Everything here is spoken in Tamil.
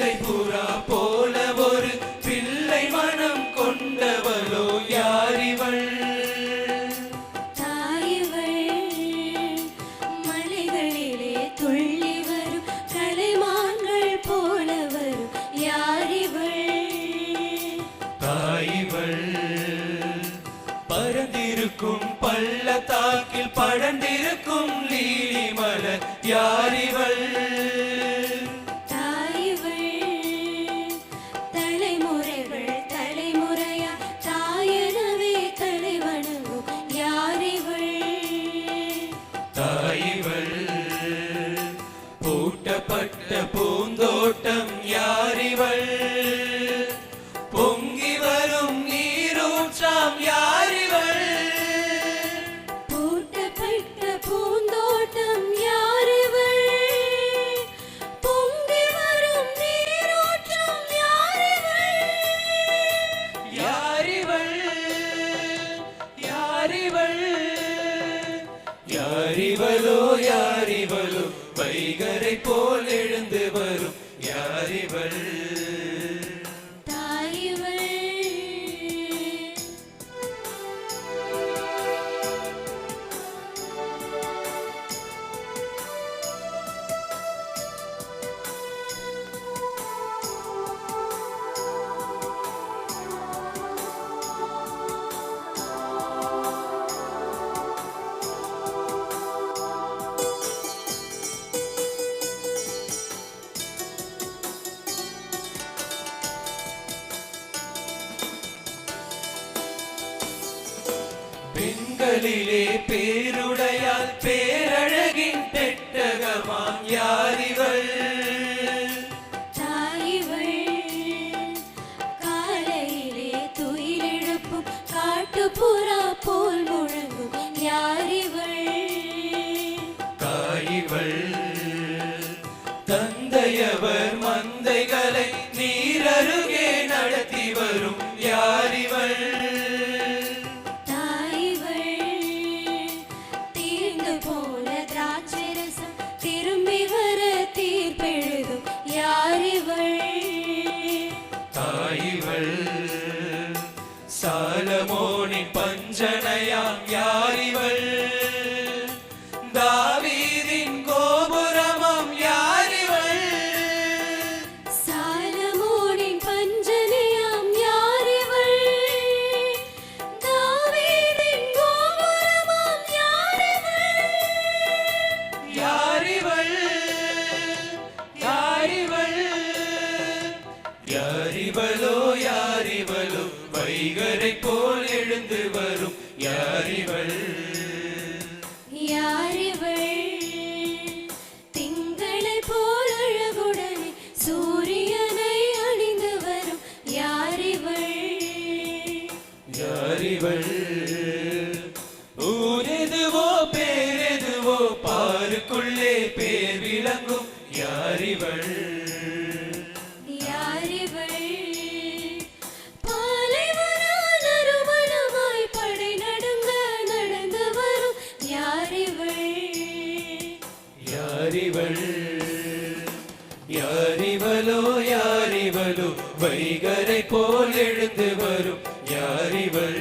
வெள்ளை புறா போல ஒரு பிள்ளை மனம் கொண்டவளோ யாரிவள்? பள்ளத்தாக்கில் படர்ந்திருக்கும் லீலிமலர் யாரிவள்? கட்டப்பட்ட பூந்தோட்டம் யாரிவள்? பொங்கி வரும் நீரூற்றாம் யாரிவள்? பூட்டப்பட்ட பூந்தோட்டம் யாரிவள்? பொங்கி வரும் நீரூற்றாம் யாரிவள்? யாரிவள்? யாரிவள்? யாரிவளோ யார்? போலே കരങ്ങളിലെ പേരുടയാൽ പേര് யாரிவள்? யாரிவள்? திங்களை போல் அழகுடனே சூரியனை அணிந்து வரும் யாரிவள்? யாரிவள்? யாரிவலோ யாரிவலோ வைகரை போல் எழுந்து வரும். யாரிவள்